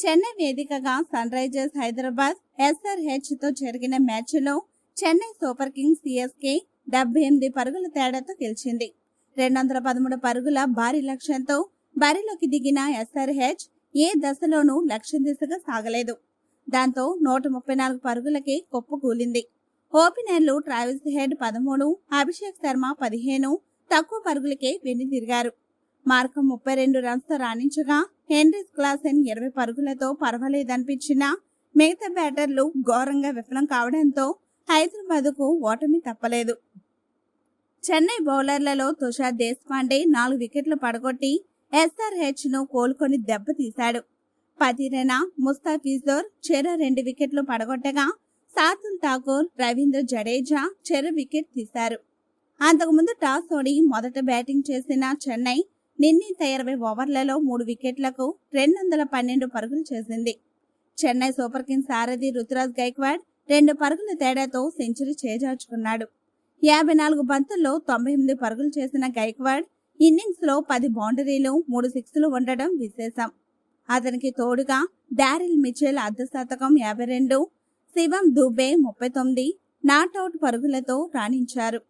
చెన్నై వేదికగా sun Risers Hyderabad ఎస్ఆర్హెచ్తో జరిగిన మ్యాచ్లో చెన్నై సూపర్ కింగ్స్ సిఎస్కే డెబ్బై ఎనిమిది పరుగుల తేడాతో గెలిచింది. రెండు వందల పదమూడు పరుగుల భారీ లక్ష్యంతో బరిలోకి దిగిన ఎస్ఆర్హెచ్ ఏ దశలోనూ లక్ష్యం దిశగా సాగలేదు. దాంతో నూట ముప్పై నాలుగు పరుగులకే కొప్పుకూలింది ఓపెనర్లు ట్రావిస్ హెడ్ పదమూడు అభిషేక్ శర్మ పదిహేను తక్కువ పరుగులకే వెనుదిరిగారు. మార్కం ముప్పై రెండు రన్స్ రాణించగా హెన్రీస్ క్లాసెన్ ఇరవై పరుగులతో పర్వాలేదనిపించిన మిగతా బ్యాటర్లు ఘోరంగా విఫలం కావడంతో హైదరాబాద్కు ఓటమి తప్పలేదు. చెన్నై బౌలర్లలో తుషార్ దేశపాండే నాలుగు వికెట్లు పడగొట్టి ఎస్ఆర్హెచ్ను కోలుకొని దెబ్బతీశాడు పతిరేనా ముస్తాఫిజోర్ చెర రెండు వికెట్లు పడగొట్టగా సాతుల్ ఠాకూర్ రవీంద్ర జడేజా చెర వికెట్ తీశారు. అంతకుముందు టాస్ ఓడి మొదట బ్యాటింగ్ చేసిన చెన్నై నిర్ణీత ఇరవై ఓవర్లలో మూడు వికెట్లకు రెండు వందల పన్నెండు పరుగులు చేసింది. చెన్నై సూపర్ కింగ్స్ సారథి రుతురాజ్ గైక్వాడ్ రెండు పరుగుల తేడాతో సెంచరీ చేజార్చుకున్నాడు. యాభై నాలుగు బంతుల్లో తొంభై ఎనిమిది పరుగులు చేసిన గైక్వాడ్ ఇన్నింగ్స్లో పది బౌండరీలు మూడు సిక్స్లు ఉండడం విశేషం. అతనికి తోడుగా డారిల్ మిచెల్ అర్ధ శతకం యాభై రెండు శివం దుబే ముప్పై తొమ్మిది నాట్అవుట్ పరుగులతో రాణించారు.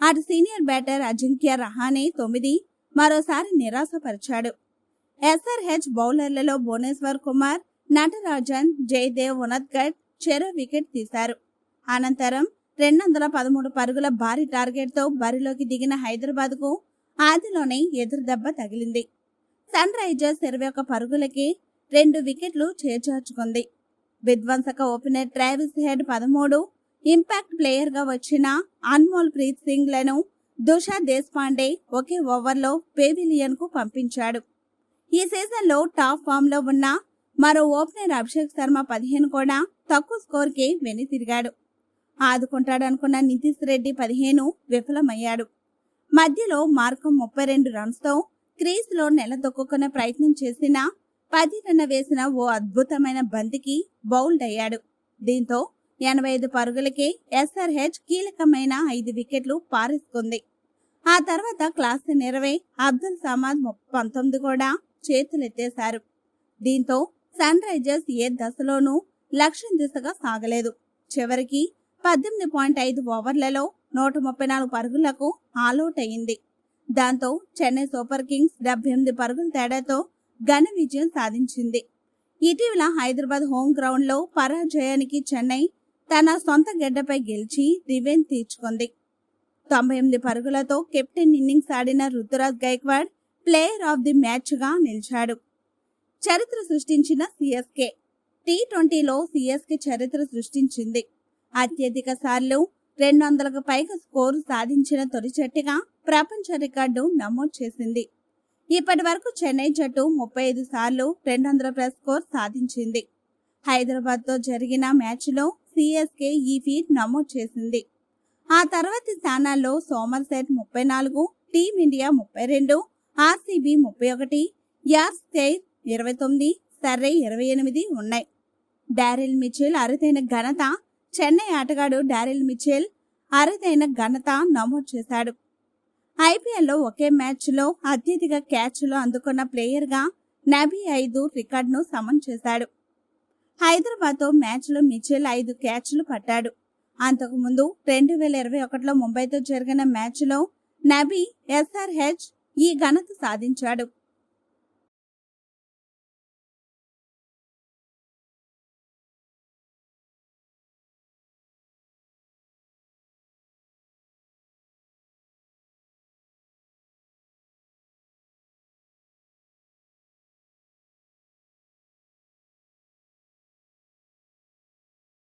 అటు సీనియర్ బ్యాటర్ అజింక్య రహానే తొమ్మిది మరోసారి నిరాశపరిచాడు. ఎస్ఆర్హెచ్ బౌలర్లలో భువనేశ్వర్ కుమార్ నటరాజన్ జయదేవ్ ఉనద్గఢ్ చెరో వికెట్ తీశారు. అనంతరం రెండు వందల పదమూడు పరుగుల భారీ టార్గెట్తో బరిలోకి దిగిన హైదరాబాద్కు ఆదిలోనే ఎదురు దెబ్బ తగిలింది. సన్ రైజర్స్ ఇరవై ఒక్క పరుగులకి రెండు వికెట్లు చేజార్చుకుంది. విధ్వంసక ఓపెనర్ ట్రావిస్ హెడ్ పదమూడు ఇంపాక్ట్ ప్లేయర్గా వచ్చిన అన్మోల్ ప్రీత్ సింగ్లను లను దుషా దేశపాండే ఒకే ఓవర్లో పెవిలియన్కు పంపించాడు. ఈ సీజన్లో టాప్ ఫామ్లో ఉన్న మరో ఓపెనర్ అభిషేక్ శర్మ పదిహేను కూడా తక్కువ స్కోర్కే వెనుతిరిగాడు ఆదుకుంటాడనుకున్న నితీష్ రెడ్డి పదిహేను విఫలమయ్యాడు. మధ్యలో మార్కం ముప్పై రెండు రన్స్తో క్రీజ్లో క్రీజ్ నెలదొక్కుకునే ప్రయత్నం చేసిన పది రన్న వేసిన ఓ అద్భుతమైన బంతికి బౌల్డ్ అయ్యాడు. దీంతో ఎనభై ఐదు పరుగులకే ఎస్ఆర్హెచ్ కీలకమైన ఐదు వికెట్లు పారేసుకుంది. ఆ తర్వాత క్లాస్ ఇరవై అబ్దుల్ సమాద్ ము- పంతొమ్మిది కూడా చేతులెత్తేశారు. దీంతో సన్ రైజర్స్ ఏ దశలోనూ లక్ష్యం దిశగా సాగలేదు. చివరికి పద్దెనిమిది పాయింట్ ఐదు ఓవర్లలో నూట ముప్పై నాలుగు పరుగులకు ఆలౌట్ అయింది దాంతో చెన్నై సూపర్ కింగ్స్ డెబ్బై ఎనిమిది పరుగుల తేడాతో ఘన విజయం సాధించింది. ఇటీవల హైదరాబాద్ హోమ్ గ్రౌండ్లో పరాజయానికి చెన్నై తన సొంత గడ్డపై గెలిచి రివెంజ్ తీర్చుకుంది. తొంభై ఎనిమిది పరుగులతో కెప్టెన్ ఇన్నింగ్స్ ఆడిన Ruturaj Gaikwad player of the మ్యాచ్గా నిలిచాడు. చరిత్ర సృష్టించిన సిఎస్కే. టీ ట్వంటీలో సిఎస్కే చరిత్ర సృష్టించింది. అత్యధిక సార్లు రెండు వందలకు పైగా స్కోరు సాధించిన తొలి జట్టుగా ప్రపంచ రికార్డు నమోదు చేసింది. ఇప్పటి వరకు చెన్నై జట్టు ముప్పై ఐదు సార్లు రెండు వందల ప్లస్ స్కోర్ సాధించింది. హైదరాబాద్తో జరిగిన మ్యాచ్లో సిఎస్కే ఈ ఫీట్ నమోదు చేసింది. ఆ తర్వాతి స్థానాల్లో సోమర్సెట్ ముప్పై నాలుగు టీమిండియా ముప్పై రెండు ఆర్సీబీ ముప్పై ఒకటి యాస్ స్టైర్ ఇరవై తొమ్మిది సర్రే ఇరవై ఎనిమిది ఉన్నాయి. డారిల్ మిచెల్ అరుదైన ఘనత చెన్నై ఆటగాడు డారిల్ మిచెల్ అరుదైన ఘనత నమోదు చేశాడు. ఐపీఎల్లో ఒకే మ్యాచ్లో అత్యధిక క్యాచ్లు అందుకున్న ప్లేయర్గా నబీ ఐదు రికార్డును సమన్ చేశాడు. హైదరాబాద్తో మ్యాచ్లో మిచెల్ ఐదు క్యాచ్లు పట్టాడు. అంతకుముందు రెండు వేల ఇరవై ఒకటిలో ముంబైతో జరిగిన మ్యాచ్లో నబీ ఎస్ఆర్హెచ్ ఈ ఘనత సాధించాడు.